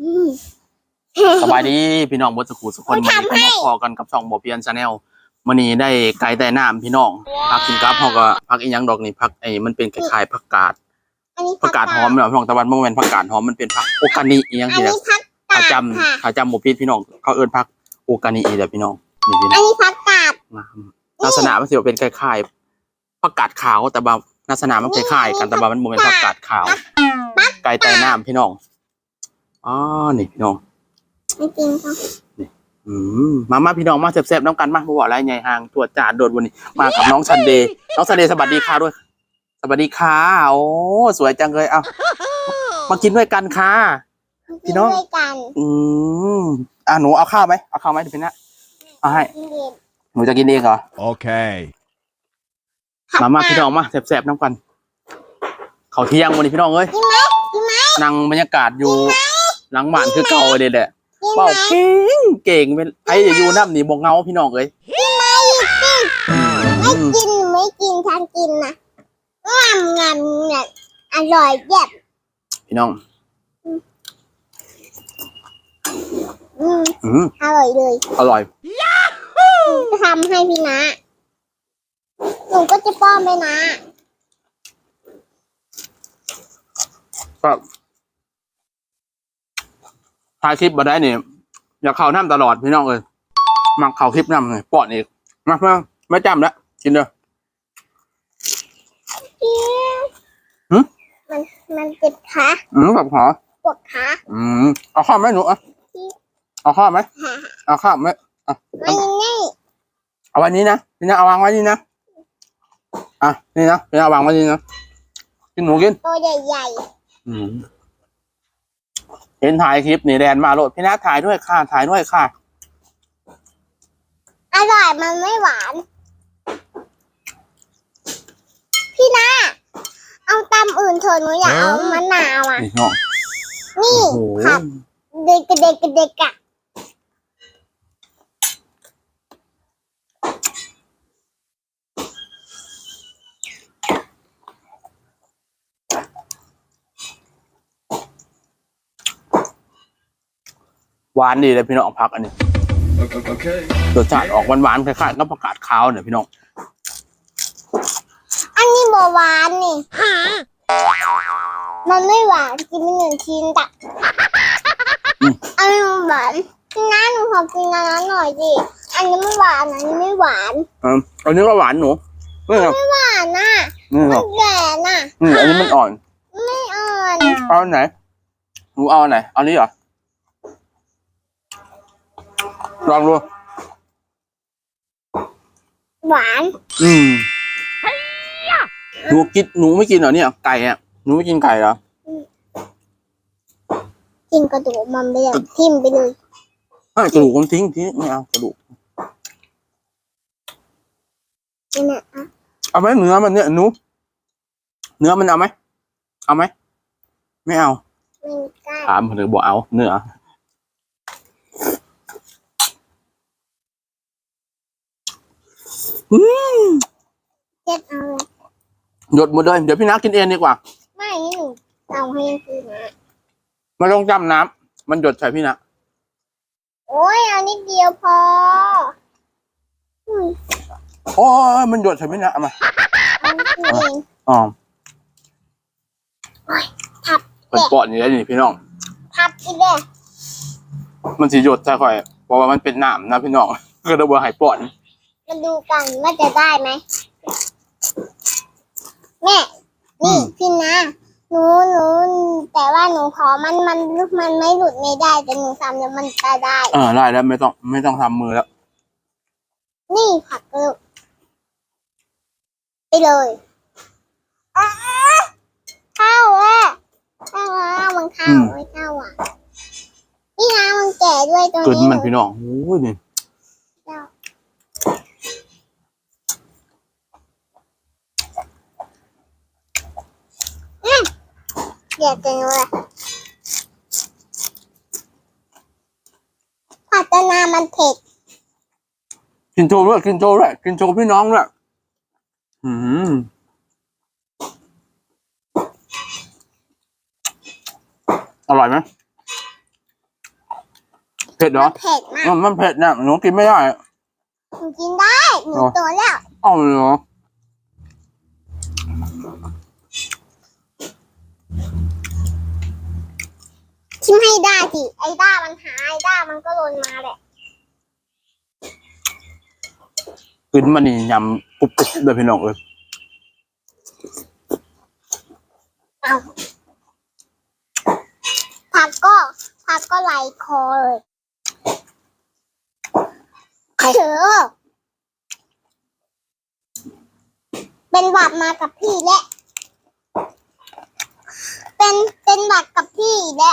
อืมสบายดีพี่น้องบนสกูสุกคนทำวันนี้ก็ให้มาพอกันกับช่องบอเพียนชาแนลวันนี้ได้ไก่แต่น้ำพี่น้องพักกินกับเขาก็พักอีหยังดอกนี่พักไอ้มันเป็นคล้ายๆผักกาดอันนี้ผักกาดหอมเนาะพี่น้องตะวันเมื่อวันผักกาดหอมมันเป็นผักโอกานิอีหยังอันที่แหละนี้พักกาถ้าดจค่ะำถ้าจำบ่ผิดพี่น้องเขาเอิ้นผักโอกานิอีแหละพี่น้องนี่พี่น้อัอนงนี้พักกาดงามลักษณะมันสิว่าเป็นคล้ายๆผักกาดขาวแต่ว่าลักษณะมันคล้ายๆกันแต่ว่ามันบ่เป็นผักกาดขาวไก่แต่น้ำพี่น้อง อ๋อนี่พี่น้องไม่จริงค่ะอืมมามาพี่น้องมาแซ่บๆน้ำกันมาบ่ว่าอะไรใหญ่ห่างตัวจาดโดดวันนี้ มากับน้องซันเดย์น้องซันเดย์สวัสดีค่ะด้วย สวัสดีค่ะโอ้สวยจังเลยเอามากินด้วยกันค่ะพี่น้องด้วยกันอืมอะหนูเอาข้าวไหมเอาข้าวไหมเดี๋ยวพี่นะเอาให้กินเย็นหนูจะกินเองเหรอ Okay. มามาพี่น้องมาแซ่บๆน้ำกันเขาเที่ยงวันนี้พี่น้องเอ้ยกินไหมกินไหมนั่งบรรยากาศอยู่ หลังบ้านคือเก่าเลยแหละกินไหมเป้าเก่งเก่งเป็นไอ้อย่าอยู่น้ำนี่บกเงาพี่น้องเอ้ยไม่กินหรือไม่กินฉันกินนะงามงามเนี่ยอร่อยเยี่ยมพี่น้องอืมอืมอร่อยเลย อร่อยหนูจะทำให้พี่นะหนูก็จะป้อนไปนะก็ ถ่ายคลิปมาได้เนี่ยอยากเข่าน้ำตลอดพี่น้องเลยมาเข่าคลิปน้ำเลยปอดอีกมาเพื่อไม่จำแล้วกินเลยหึมันมันเจ็บขาอืมแบบขอปวดขาอืมเอาข้าวไหมหนูอะเอาข้าวไหมเอาข้าวไหมอะไม่นี่เอาวันนี้นะพี่นะเอาวางไว้นี่นะอะนี่นะพี่นะเอาวางไว้นี่นะกินหนูกินตัวใหญ่อืม เห็นถ่ายคลิปนี่แดนมาโลดพี่นะถ่ายด้วยค่ะถ่ายด้วยค่ะๆอร่อยมันไม่หวาน พี่นะเอาตำอื่นเถอะหนูอยากเอามะนาวอะนี่น้องนี่โอ้โห ผักเด็กเด็กเด็กอะ หวานดีเลยพี่น้องพักอันนี้ Okay. รสชาติออกหวานๆคล้ายๆกับผักกาดขาวเนี่ยพี่น้อง อันนี้บหวานนี่มันไม่หวานกินไปหนึ่งชิ้นจ้ะอืมอันนี้มันหวานพี่น้าหนูขอกินอันนั้นหน่อยดิอันนี้ไม่หวานอันนี้ไม่หวานอืมอันนี้ก็หวานหนูนี่ครับไม่หวานน่ะนี่คมัรับนแก่น่ะอืมอันนี้มันอ่อน ไม่อ่อน เอาอันไหนหนูเอาอันไหนเอานี้เหรอ ลองดู หวานอืมหนูกินหนูไม่กินเหรอเนี่ย ไก่อะหนูไม่กินไก่เหรอ กินกระดูกมันไปเลยทิ่มไปเลยไม่กระดูกมันทิ้งทิ้งไม่เอากระดูกนี่นะอะเอาไหมเนื้อมันเนี่ยหนูเนื้อมันเอาไหมเอาไหมไม่เอาไม่กล้าถามหรือบอกเอา เนื้อ เจ็ดเอาเลยหยดหมดเลย เดี๋ยวพี่นักกินเองดีกว่า ไม่นี่หนูเอาให้พี่นะไม่ต้องจำน้ำมันหยดใส่พี่นะโอ้ยเอานิดเดียวพออืมโอ้ยมันหยดใส่พี่นะเอามาเอานิดเองอ๋อทับเป็นปอดอย่างนี้นี่พี่น้องทับอีกเด้อมันสีหยดใช่ค่อยเพราะว่ามันเป็นน้ำนะพี่น้องก็เลยบอกให้ปอด มาดูกันว่าจะได้ไหมแม่นี่พี่นะหนูหนูแต่ว่าหนูขอมันมันมันไม่หลุดไม่ได้แต่หนูทำแล้วมันจะได้ เออได้แล้วไม่ต้องไม่ต้องทำมือแล้ว นี่ผักลูกไปเลยอ้าเข้าอะเข้าอะมันเข้าไม่เข้าอะนี่นะมันแก่ด้วยตัวเกินนี้มันพี่น้องโอ้ยนี่ เดี๋ยวจะรู้เลยผัดตะนามันเผ็ด กินโชว์ด้วยกินโชว์ด้วยกินโชว์พี่น้องด้วยอืมอร่อยไหมเผ็ดเหรมัอนเผ็ดมากมันมันเผ็ดเนี่ยหนูกินไม่ได้ หนูกินได้ หนูอ๋อโตแล้ว เอ้าเหรอ ชิมให้ได้สิ ไอ้ด้ามันหาไอ้ด้ามันก็หล่นมาแหละกินมันนี่ยำปุ๊บปุ๊บเลยพี่น้องเลยเอาผักก็ผักก็ไหลคอเลยเถอเป็นหวัดมากับพี่และ เป็นเป็นหวัดกับพี่และ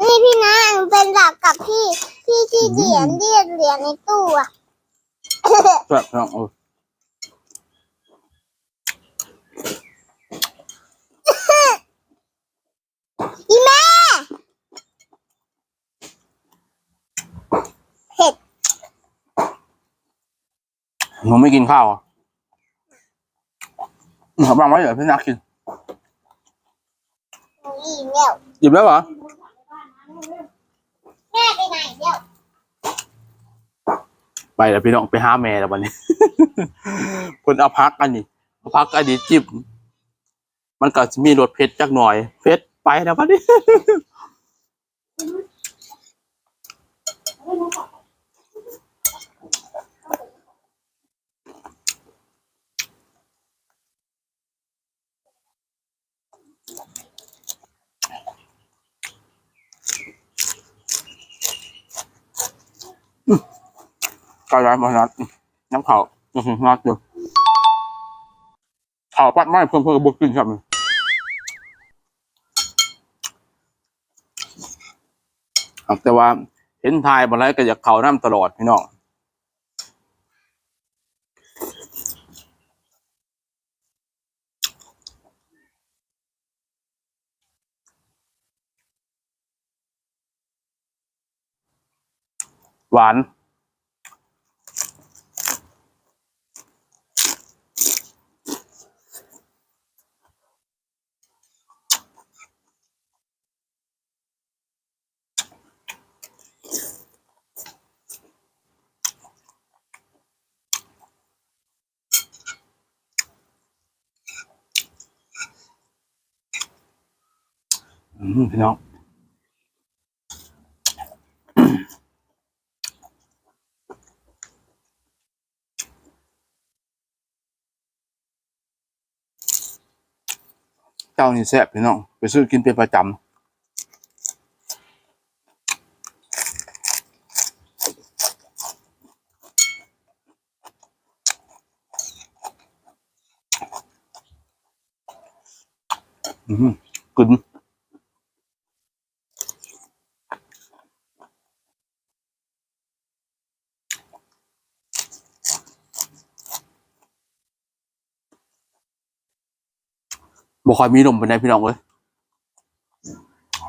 นี่พี่นะเป็นหวัดกับพี่พี่ที่เหรียญเรียญเหรียญในตู้อะแบบพี่น้องเอออีแม่เผ็ดหนูไม่กินข้าวอะเขาบังไว้เดี๋ยวพี่นักกินหนู อิ่มแล้วหยิบแล้วเหรอ แม่ไปไหนแล้วไปแล้วพี่น้องไปหาแม่แล้ววันนี้ คนเอาพักกันนี่เอาพักอันนี้จิบ มันก็จะมีรสเผ็ดจักหน่อย เผ็ดไปแล้ววันนี้ก็ ร้านมานัดน้ำเขาอือหือนัดอยู่ข่าปัดไม่เพิ่มเพิ่มบุกกินครับแต่ว่าเห็นทายบอลไรก็อยากเข่าน้ำตลอดพี่น้องหวาน พี่น้องเจ้านี่แซ่บพี่น้อง ไปซื้อกินเป็นประจำอืม บ่ค่อยมีลมเป็นไดพี่น้องเอ้ย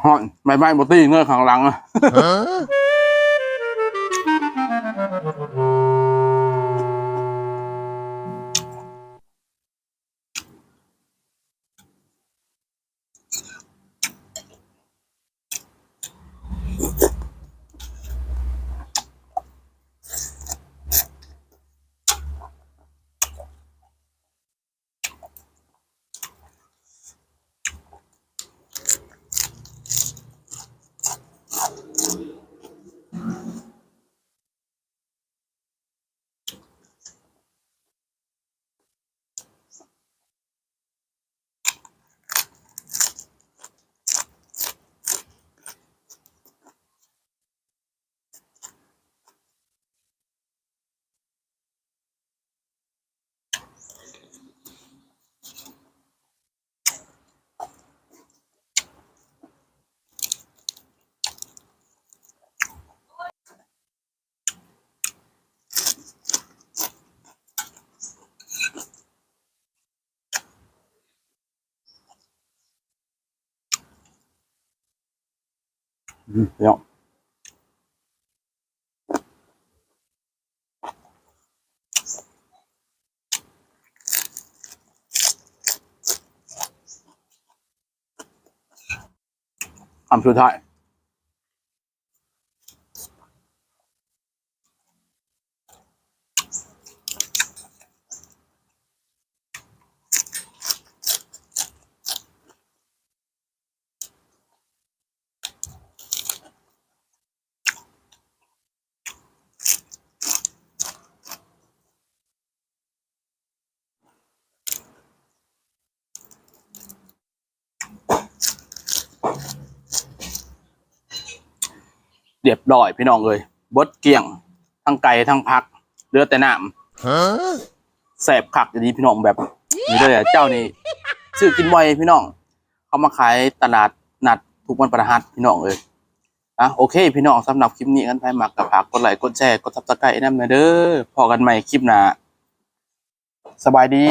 ฮอนไม่ไม่บ่ตีเงยข้างหลังอะ อืมพี่น้อ เรียบร้อยพี่น้องเลยบดเกลี่ยงทั้งไก่ทั้งพักเหลือแต่น้ำแสบคักดีพี่น้องแบบนี้เลยอะเจ้านี่ซื้อกินบ่อยพี่น้องเขามาขายตลาดนัดทุกวันประหัสพี่น้องเลยอะโอเค พี่น้องสำหรับคลิปนี้กันไปมักกับฝากกดไลค์กดแชร์กดซับสไครต์น้ำหน่อยเด้อพอกันใหม่คลิปหน้าสบายดี